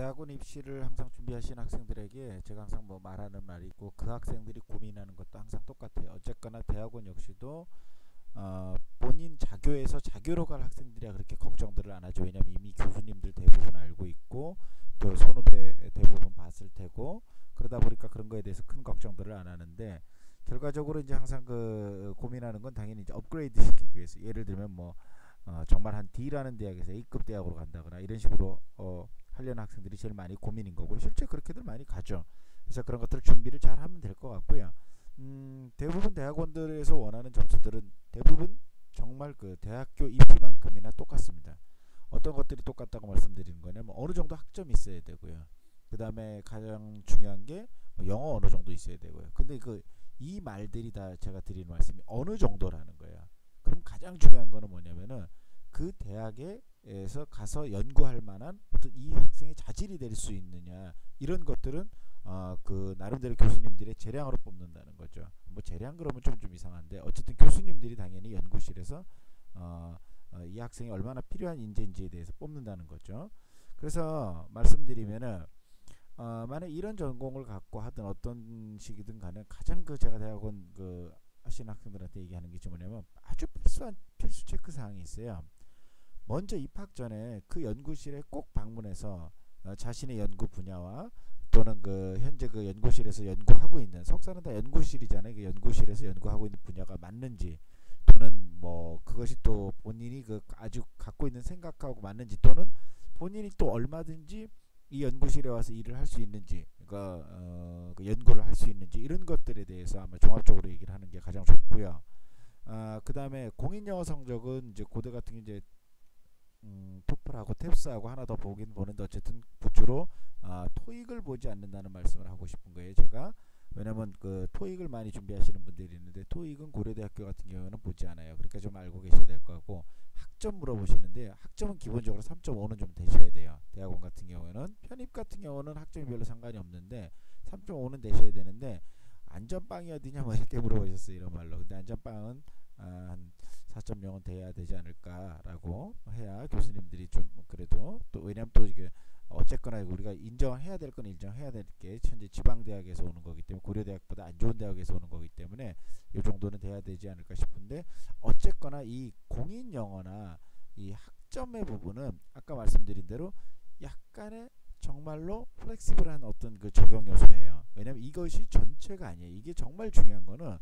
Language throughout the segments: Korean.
대학원 입시를 항상 준비하신 학생들에게 제가 항상 뭐 말하는 말이 있고 그 학생들이 고민하는 것도 항상 똑같아요. 어쨌거나 대학원 역시도 어, 본인 자교에서 자교로 갈 학생들이야 그렇게 걱정들을 안 하죠. 왜냐면 이미 교수님들 대부분 알고 있고 또 선후배 대부분 봤을 테고 그러다 보니까 그런 거에 대해서 큰 걱정들을 안 하는데 결과적으로 이제 항상 그 고민하는 건 당연히 이제 업그레이드 시키기 위해서 예를 들면 뭐 어, 정말 한 D라는 대학에서 A급 대학으로 간다거나 이런 식으로 어, 하려는 학생들이 제일 많이 고민인 거고 실제 그렇게들 많이 가죠. 그래서 그런 것들 준비를 잘 하면 될 것 같고요. 음, 대부분 대학원들에서 원하는 점수들은 대부분 정말 그 대학교 입시만큼이나 똑같습니다. 어떤 것들이 똑같다고 말씀드리는 거냐면 어느 정도 학점이 있어야 되고요. 그 다음에 가장 중요한 게뭐 영어 어느 정도 있어야 되고요. 근데 그 이 말들이 다 제가 드리는 말씀이 어느 정도라는 거예요. 그럼 가장 중요한 거는 뭐냐면은 그 대학 에서 가서 연구할 만한 어떤 이 학생의 자질이 될 수 있느냐 이런 것들은 어, 그 나름대로 교수님들의 재량으로 뽑는다는 거죠. 뭐 재량 그러면 좀 좀 이상한데 어쨌든 교수님들이 당연히 연구실에서 어, 어, 이 학생이 얼마나 필요한 인재인지에 대해서 뽑는다는 거죠. 그래서 말씀드리면은 어, 만약 이런 전공을 갖고 하든 어떤 식이든 간에 가장 그 제가 대학원 그 하시는 학생들한테 얘기하는 게 뭐냐면 아주 필수한 필수 체크 사항이 있어요. 먼저 입학 전에 그 연구실에 꼭 방문해서 어, 자신의 연구 분야와 또는 그 현재 그 연구실에서 연구하고 있는 석사는 다 연구실이잖아요. 그 연구실에서 연구하고 있는 분야가 맞는지 또는 뭐 그것이 또 본인이 그 아주 갖고 있는 생각하고 맞는지 또는 본인이 또 얼마든지 이 연구실에 와서 일을 할 수 있는지 그러니까 어, 그 연구를 할 수 있는지 이런 것들에 대해서 아마 종합적으로 얘기를 하는 게 가장 좋고요. 아, 그다음에 공인 영어 성적은 이제 고대 같은 게 이제 음, 토플하고 탭스하고 하나 더 보긴 보는데 어쨌든 주로 아, 토익을 보지 않는다는 말씀을 하고 싶은 거예요, 제가. 왜냐면 그 토익을 많이 준비하시는 분들이 있는데 토익은 고려대학교 같은 경우는 보지 않아요. 그러니까 좀 알고 계셔야 될 거고 학점 물어보시는데 학점은 기본적으로 3.5는 좀 되셔야 돼요. 대학원 같은 경우에는 편입 같은 경우는 학점이 별로 상관이 없는데 3.5는 되셔야 되는데 안전빵이 어디냐 뭐 이렇게 물어보셨어요 이런 말로. 근데 안전빵은 아, 한 4.0은 돼야 되지 않을까라고 해야 교수님들이 좀 그래도 또 왜냐면 또 이게 어쨌거나 우리가 인정해야 될 건 인정해야 될 게 현재 지방 대학에서 오는 거기 때문에 고려 대학보다 안 좋은 대학에서 오는 거기 때문에 이 정도는 돼야 되지 않을까 싶은데 어쨌거나 이 공인 영어나 이 학점의 부분은 아까 말씀드린 대로 약간의 정말로 플렉시블한 어떤 그 적용 요소예요. 왜냐면 이것이 전체가 아니에요. 이게 정말 중요한 거는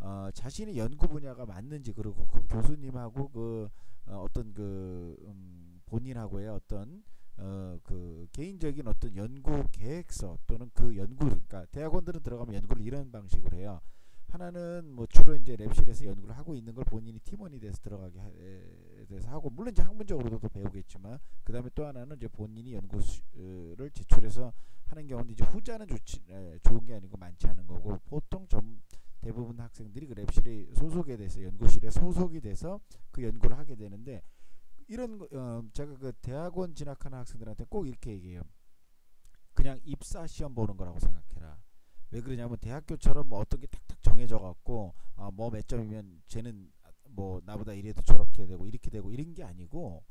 어, 자신의 연구 분야가 맞는지 그리고 그 교수님하고 그 어, 어떤 그 음, 본인하고의 어떤 어, 그 개인적인 어떤 연구 계획서 또는 그 연구 그러니까 대학원들은 들어가면 연구를 이런 방식으로 해요. 하나는 뭐 주로 이제 랩실에서 연구를 하고 있는 걸 본인이 팀원이 돼서 들어가게 해, 돼서 하고 물론 이제 학문적으로도 배우겠지만 그 다음에 또 하나는 이제 본인이 연구를 제출해서 하는 경우는 이제 후자는 좋지 에, 좋은 게 아니고 많지 않은 거고 보통 좀 대부분 학생들이 그 랩실에 소속에 돼서 연구실에 소속이 돼서 그 연구를 하게 되는데 이런 어, 제가 그 대학원 진학하는 학생들한테 꼭 이렇게 얘기해요. 그냥 입사 시험 보는 거라고 생각해라. 왜 그러냐면 대학교처럼 뭐 어떤 게 탁탁 정해져 갖고 아, 뭐 몇 점이면 쟤는 뭐 나보다 이래도 저렇게 되고 이렇게 되고 이런 게 아니고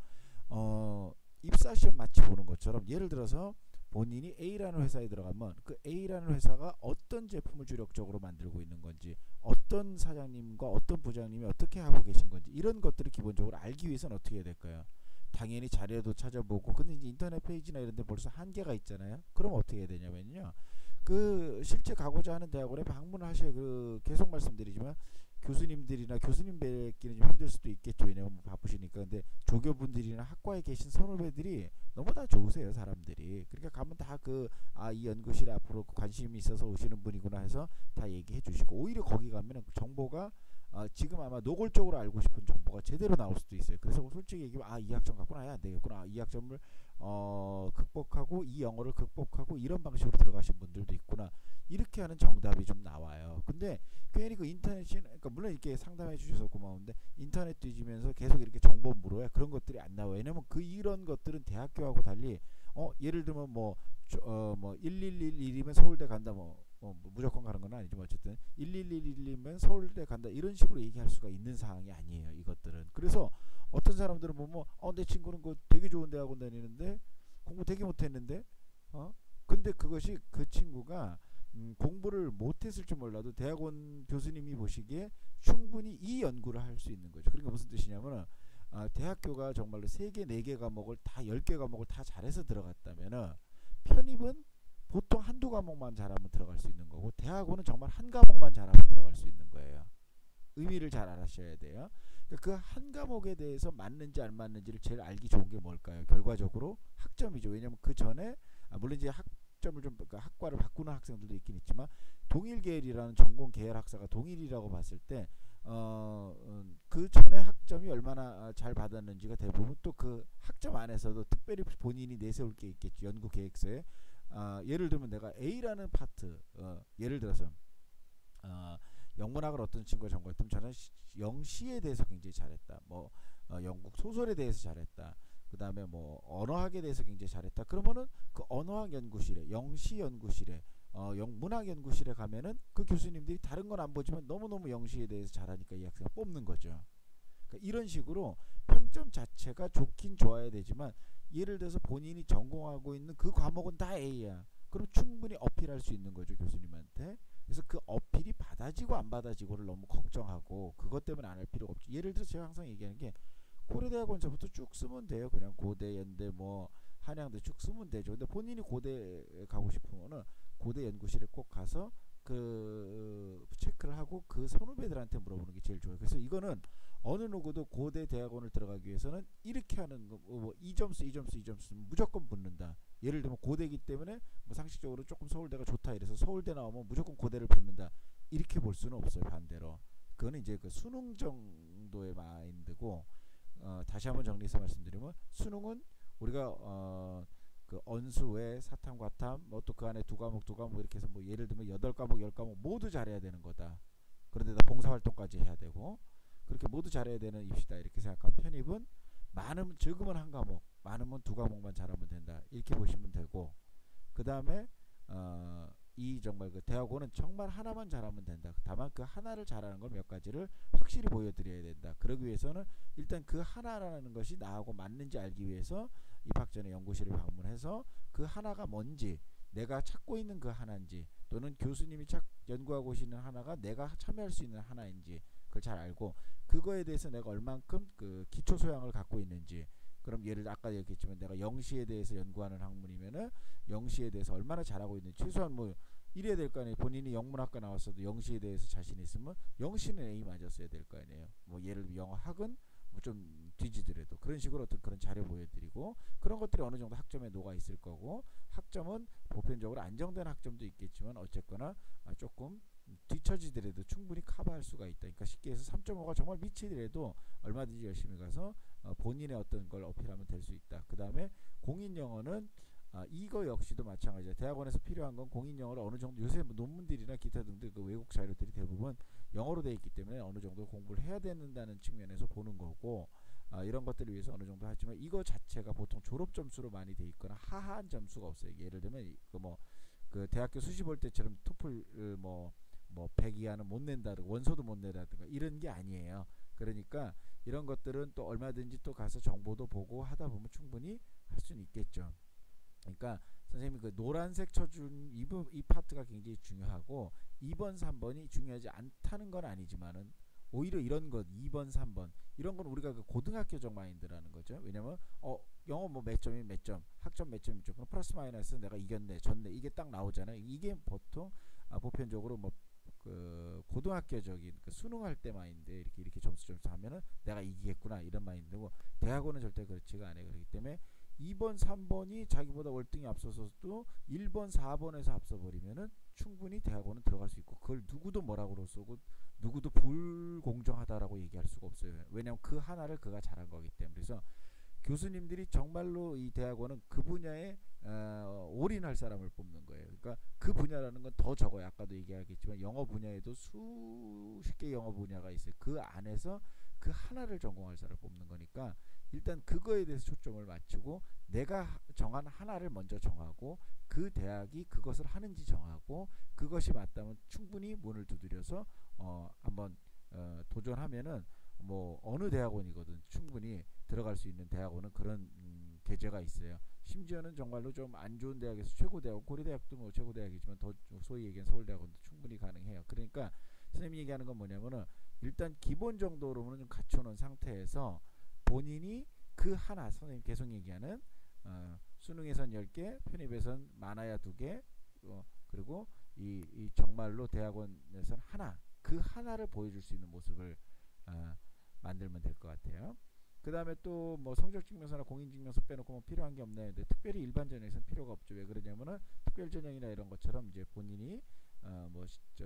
어 입사 시험 마치 보는 것처럼 예를 들어서 본인이 A라는 회사에 들어가면 그 A라는 회사가 어떤 제품을 주력적으로 만들고 있는 건지 어떤 사장님과 어떤 부장님이 어떻게 하고 계신 건지 이런 것들을 기본적으로 알기 위해서는 어떻게 해야 될까요? 당연히 자료도 찾아보고 근데 이제 인터넷 페이지나 이런 데 벌써 한계가 있잖아요. 그럼 어떻게 해야 되냐면요. 그 실제 가고자 하는 대학원에 방문을 하셔야 그 계속 말씀드리지만 교수님들이나 교수님 뵙기는 좀 힘들 수도 있겠죠. 왜냐면 바쁘시니까. 근데 조교분들이나 학과에 계신 선후배들이 너무 다 좋으세요. 사람들이. 그러니까 가면 다 그 아 이 연구실에 앞으로 관심이 있어서 오시는 분이구나 해서 다 얘기해 주시고 오히려 거기 가면은 정보가 아, 지금 아마 노골적으로 알고 싶은 정보가 제대로 나올 수도 있어요. 그래서 솔직히 얘기하면 아, 이 학점 갖고는 아예 안 되겠구나. 아, 이 학점을 어, 극복하고 이 영어를 극복하고 이런 방식으로 들어가신 분들도 있구나. 이렇게 하는 정답이 좀 나와요. 근데 괜히 그 인터넷이 그러니까 물론 이렇게 상담해 주셔서 고마운데 인터넷 뒤지면서 계속 이렇게 정보 물어야 그런 것들이 안 나와요. 왜냐면 그 이런 것들은 대학교하고 달리 어 예를 들면 뭐 어뭐 1111이면 서울대 간다 뭐, 뭐 무조건 가는 건 아니지만 어쨌든 1111이면 서울대 간다 이런 식으로 얘기할 수가 있는 상황이 아니에요. 이것들은. 그래서 어떤 사람들은 보면 어 내 친구는 그 되게 좋은 대학원 다니는데 공부 되게 못했는데 어? 근데 그것이 그 친구가 음, 공부를 못했을지 몰라도 대학원 교수님이 보시기에 충분히 이 연구를 할 수 있는 거죠. 그러니까 무슨 뜻이냐면은 아, 대학교가 정말로 세 개, 네 개 과목을 다 열 개 과목을 다 잘해서 들어갔다면은 편입은 보통 한두 과목만 잘하면 들어갈 수 있는 거고 대학원은 정말 한 과목만 잘하면 들어갈 수 있는 거예요. 의미를 잘 알아셔야 돼요. 그한 그러니까 과목에 대해서 맞는지 안 맞는지를 제일 알기 좋은 게 뭘까요? 결과적으로 학점이죠. 왜냐하면 그 전에 아 물론 이제 학점을 좀 그러니까 학과를 바꾸는 학생들도 있긴 있지만 동일 계열이라는 전공 계열 학사가 동일이라고 봤을 때 어, 음, 그 전에 학점이 얼마나 잘 받았는지가 대부분 또 그 학점 안에서도 특별히 본인이 내세울 게 있겠죠. 연구 계획서에 어, 예를 들면 내가 A라는 파트 어, 예를 들어서 어, 영문학을 어떤 친구가 전공했다면 저는 영시에 대해서 굉장히 잘했다. 뭐 어, 영국 소설에 대해서 잘했다. 그 다음에 뭐 언어학에 대해서 굉장히 잘했다. 그러면은 그 언어학 연구실에 영시 연구실에 어, 영, 문학 연구실에 가면은 그 교수님들이 다른 건 안 보지만 너무너무 영시에 대해서 잘하니까 이 학생을 뽑는 거죠. 그러니까 이런 식으로 평점 자체가 좋긴 좋아야 되지만 예를 들어서 본인이 전공하고 있는 그 과목은 다 A야. 그럼 충분히 어필할 수 있는 거죠 교수님한테. 그래서 그 어필이 받아지고 안 받아지고를 너무 걱정하고 그것 때문에 안 할 필요가 없죠. 예를 들어서 제가 항상 얘기하는 게 고려대학원서부터 쭉 쓰면 돼요. 그냥 고대, 연대, 뭐 한양대 쭉 쓰면 되죠. 근데 본인이 고대 가고 싶으면은 고대 연구실에 꼭 가서 그 체크를 하고 그 선후배들한테 물어보는 게 제일 좋아요. 그래서 이거는 어느 누구도 고대 대학원을 들어가기 위해서는 이렇게 하는 거, 뭐, 이 점수, 이 점수, 무조건 붙는다. 예를 들면 고대기 때문에 뭐 상식적으로 조금 서울대가 좋다 이래서 서울대 나오면 무조건 고대를 붙는다. 이렇게 볼 수는 없어요. 반대로. 그거는 이제 그 수능 정도의 마인드고 어, 다시 한번 정리해서 말씀드리면 수능은 우리가 어, 그 언수의 사탐 과탐 뭐 또 그 안에 두 과목 두 과목 이렇게 해서 뭐 예를 들면 여덟 과목 열 과목 모두 잘해야 되는 거다. 그런데다 봉사활동까지 해야 되고 그렇게 모두 잘해야 되는 입시다 이렇게 생각하면 편입은 많으면 적으면 한 과목 많으면 두 과목만 잘하면 된다 이렇게 보시면 되고 그 다음에 어, 이 정말 그 대학원은 정말 하나만 잘하면 된다. 다만 그 하나를 잘하는 걸 몇 가지를 확실히 보여드려야 된다. 그러기 위해서는 일단 그 하나라는 것이 나하고 맞는지 알기 위해서 입학 전에 연구실을 방문해서 그 하나가 뭔지 내가 찾고 있는 그 하나인지 또는 교수님이 찾, 연구하고 계시는 하나가 내가 참여할 수 있는 하나인지 그걸 잘 알고 그거에 대해서 내가 얼만큼 그 기초 소양을 갖고 있는지 그럼 예를 아까 얘기했지만 내가 영시에 대해서 연구하는 학문이면은 영시에 대해서 얼마나 잘하고 있는지 최소한 뭐 이래야 될 거 아니에요. 본인이 영문학과 나왔어도 영시에 대해서 자신 있으면 영시는 A 맞았어야 될 거 아니에요. 뭐 예를 들어 영어학은 뭐 좀 뒤지더라도 그런 식으로 어떤 그런 자료 보여드리고 그런 것들이 어느 정도 학점에 녹아 있을 거고 학점은 보편적으로 안정된 학점도 있겠지만 어쨌거나 아, 조금 뒤처지더라도 충분히 커버할 수가 있다. 그러니까 쉽게 해서 3.5가 정말 미치더라도 얼마든지 열심히 가서 어, 본인의 어떤 걸 어필하면 될 수 있다. 그 다음에 공인 영어는 아, 이거 역시도 마찬가지야. 대학원에서 필요한 건 공인 영어를 어느 정도 요새 뭐 논문들이나 기타 등등 그 외국 자료들이 대부분 영어로 되어 있기 때문에 어느 정도 공부를 해야 된다는 측면에서 보는 거고 아, 이런 것들을 위해서 어느 정도 하지만 이거 자체가 보통 졸업 점수로 많이 돼 있거나 하한 점수가 없어요. 예를 들면 그 뭐그 뭐, 대학교 수시 볼 때처럼 토플 뭐뭐 100 이하는 못 낸다든가 원서도 못 내다든가 이런 게 아니에요. 그러니까 이런 것들은 또 얼마든지 또 가서 정보도 보고 하다 보면 충분히 할 수는 있겠죠. 그러니까 선생님이 그 노란색 쳐준 이, 부, 이 파트가 굉장히 중요하고 2번, 3번이 중요하지 않다는 건 아니지만은 오히려 이런 것 2번, 3번 이런 건 우리가 그 고등학교적 마인드라는 거죠. 왜냐면 어 영어 뭐 몇 점이 몇 점, 학점 몇 점이 죠 그럼 플러스 마이너스 내가 이겼네, 졌네 이게 딱 나오잖아요. 이게 보통 아, 보편적으로 뭐 그 고등학교적인 그 수능할 때 마인드 이렇게 이렇게 점수 점수 하면은 내가 이기겠구나 이런 마인드고 대학원은 절대 그렇지가 않아요. 그렇기 때문에 2번, 3번이 자기보다 월등히 앞서서도 1번, 4번에서 앞서 버리면은 충분히 대학원은 들어갈 수 있고 그걸 누구도 뭐라고 쏘고 누구도 불공정하다라고 얘기할 수가 없어요. 왜냐하면 그 하나를 그가 잘한 거기 때문에 그래서 교수님들이 정말로 이 대학원은 그 분야에 어, 올인할 사람을 뽑는 거예요. 그러니까 그 분야라는 건 더 적어요. 아까도 얘기하겠지만 영어 분야에도 수십 개 영어 분야가 있어요. 그 안에서 그 하나를 전공할 사람을 뽑는 거니까 일단 그거에 대해서 초점을 맞추고 내가 정한 하나를 먼저 정하고 그 대학이 그것을 하는지 정하고 그것이 맞다면 충분히 문을 두드려서 어 한번 어 도전하면은 뭐 어느 대학원이거든 충분히 들어갈 수 있는 대학원은 그런 음, 계제가 있어요. 심지어는 정말로 좀 안 좋은 대학에서 최고 대학 고려대학도 뭐 최고 대학이지만 더 소위 얘기한 서울대학원도 충분히 가능해요. 그러니까 선생님이 얘기하는 건 뭐냐면은 일단 기본 정도로는 좀 갖춰놓은 상태에서 본인이 그 하나 선생님 계속 얘기하는 어, 수능에선 10개, 편입에선 많아야 2개, 어, 그리고 이, 이 정말로 대학원에선 하나, 그 하나를 보여줄 수 있는 모습을 어, 만들면 될 것 같아요. 그 다음에 또 뭐 성적증명서나 공인증명서 빼놓고 뭐 필요한 게 없나요? 근데 특별히 일반 전형에서는 필요가 없죠. 왜 그러냐면은 특별 전형이나 이런 것처럼 이제 본인이 어 뭐 저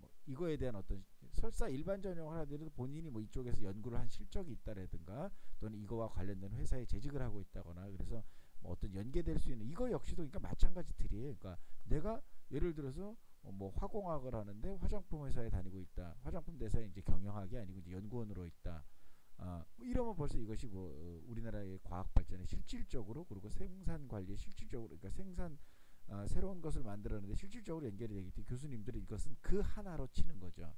뭐 이거에 대한 어떤 설사 일반 전형을 하더라도 본인이 뭐 이쪽에서 연구를 한 실적이 있다라든가 또는 이거와 관련된 회사에 재직을 하고 있다거나 그래서 뭐 어떤 연계될 수 있는 이거 역시도 그러니까 마찬가지 틀이에요. 그러니까 내가 예를 들어서 뭐 화공학을 하는데 화장품 회사에 다니고 있다. 화장품 대사에 이제 경영학이 아니고 이제 연구원으로 있다. 아, 뭐 이러면 벌써 이것이 뭐 어, 우리나라의 과학 발전에 실질적으로 그리고 생산 관리에 실질적으로 그러니까 생산 어, 새로운 것을 만들어내는데 실질적으로 연결이 되기 때문에 교수님들이 이것은 그 하나로 치는 거죠.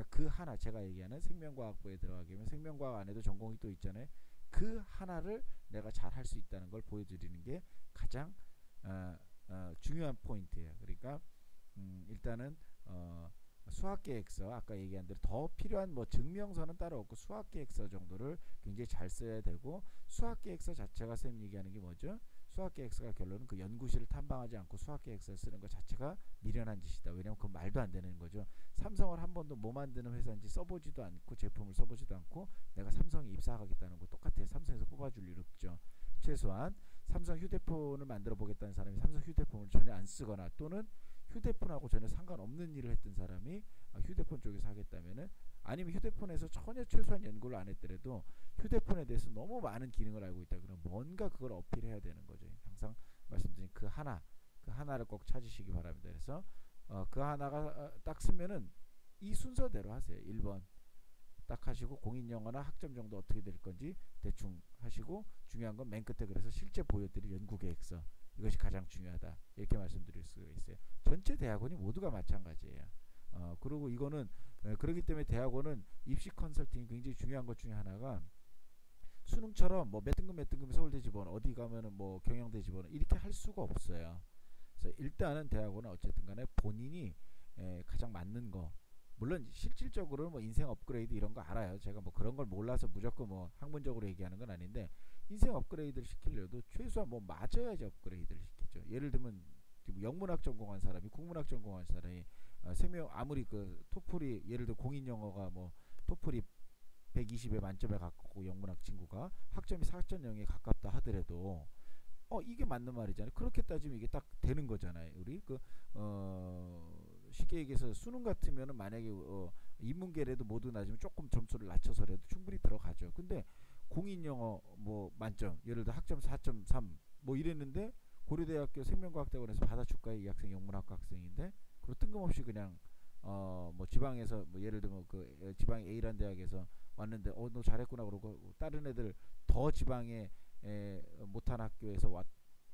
그러니까 그 하나 제가 얘기하는 생명과학부에 들어가게 되면 생명과학 안에도 전공이 또 있잖아요. 그 하나를 내가 잘 할 수 있다는 걸 보여드리는 게 가장 어, 어, 중요한 포인트예요. 그러니까 음, 일단은 어, 수학계획서 아까 얘기한 대로 더 필요한 뭐 증명서는 따로 없고 수학계획서 정도를 굉장히 잘 써야 되고 수학계획서 자체가 쌤 얘기하는 게 뭐죠? 수학계획서가 결론은 그 연구실을 탐방하지 않고 수학계획서를 쓰는 것 자체가 미련한 짓이다. 왜냐하면 그건 말도 안 되는 거죠. 삼성을 한 번도 뭐 만드는 회사인지 써보지도 않고 제품을 써보지도 않고 내가 삼성에 입사하겠다는 거 똑같아요. 삼성에서 뽑아줄 일 없죠. 최소한 삼성 휴대폰을 만들어 보겠다는 사람이 삼성 휴대폰을 전혀 안 쓰거나 또는 휴대폰하고 전혀 상관없는 일을 했던 사람이 아, 휴대폰 쪽에서 하겠다면은 아니면 휴대폰에서 전혀 최소한 연구를 안 했더라도 휴대폰에 대해서 너무 많은 기능을 알고 있다 그러면 뭔가 그걸 어필해야 되는 거죠. 항상 말씀드린 그 하나, 그 하나를 꼭 찾으시기 바랍니다. 그래서 어, 그 하나가 어, 딱 쓰면은 이 순서대로 하세요. 1번 딱 하시고 공인 영어나 학점 정도 어떻게 될 건지 대충 하시고 중요한 건 맨 끝에 그래서 실제 보여드릴 연구 계획서 이것이 가장 중요하다 이렇게 말씀드릴 수가 있어요. 전체 대학원이 모두가 마찬가지예요. 어, 그리고 이거는 에, 그렇기 때문에 대학원은 입시 컨설팅이 굉장히 중요한 것 중에 하나가 수능처럼 뭐 몇 등급 몇 등급 서울대 집원 어디 가면은 뭐 경영대 집원 이렇게 할 수가 없어요. 그래서 일단은 대학원은 어쨌든 간에 본인이 에, 가장 맞는 거 물론 실질적으로 뭐 인생 업그레이드 이런 거 알아요. 제가 뭐 그런 걸 몰라서 무조건 뭐 학문적으로 얘기하는 건 아닌데 인생 업그레이드를 시키려도 최소한 뭐 맞아야지 업그레이드를 시키죠. 예를 들면 영문학 전공한 사람이 국문학 전공한 사람이 어, 생명 아무리 그 토플이 예를 들어 공인 영어가 뭐 토플이 120에 만점에 가깝고 영문학 친구가 학점이 4.0에 가깝다 하더라도 어 이게 맞는 말이잖아요. 그렇게 따지면 이게 딱 되는 거잖아요. 우리 그어 쉽게 얘기해서 수능 같으면은 만약에 어 인문계라도 모두 낮으면 조금 점수를 낮춰서라도 충분히 들어가죠. 근데 공인 영어 뭐 만점 예를 들어 학점 4.3 뭐 이랬는데 고려대학교 생명과학대학원에서 받아줄까요? 이 학생 영문학과 학생인데 그리고 뜬금없이 그냥 어 뭐 지방에서 뭐 예를 들면 그 지방 A란 대학에서 왔는데 어 너 잘했구나 그러고 다른 애들 더 지방에 에, 못한 학교에서 왔,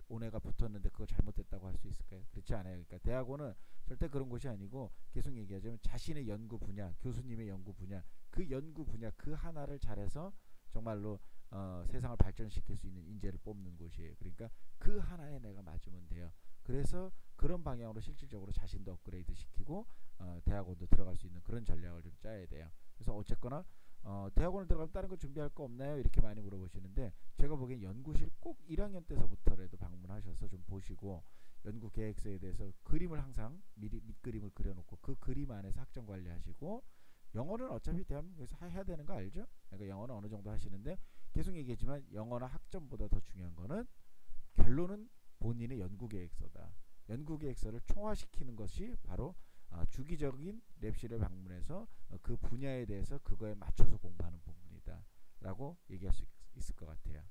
온 애가 붙었는데 그걸 잘못했다고 할 수 있을까요? 그렇지 않아요. 그러니까 대학원은 절대 그런 곳이 아니고 계속 얘기하자면 자신의 연구 분야, 교수님의 연구 분야, 그 연구 분야 그 하나를 잘해서 정말로 어, 세상을 발전시킬 수 있는 인재를 뽑는 곳이에요. 그러니까 그 하나에 내가 맞으면 돼요. 그래서 그런 방향으로 실질적으로 자신도 업그레이드 시키고 어, 대학원도 들어갈 수 있는 그런 전략을 좀 짜야 돼요. 그래서 어쨌거나 어, 대학원을 들어가면 다른 거 준비할 거 없나요? 이렇게 많이 물어보시는데 제가 보기엔 연구실 꼭 1학년 때서부터라도 방문하셔서 좀 보시고 연구 계획서에 대해서 그림을 항상 미리 밑그림을 그려놓고 그 그림 안에서 학점 관리하시고 영어는 어차피 대한민국에서 해야 되는 거 알죠? 그러니까 영어는 어느 정도 하시는데 계속 얘기했지만 영어나 학점보다 더 중요한 거는 결론은 본인의 연구 계획서다. 연구 계획서를 총화시키는 것이 바로 어, 주기적인 랩실을 방문해서 어, 그 분야에 대해서 그거에 맞춰서 공부하는 부분이다 라고 얘기할 수 있, 있을 것 같아요.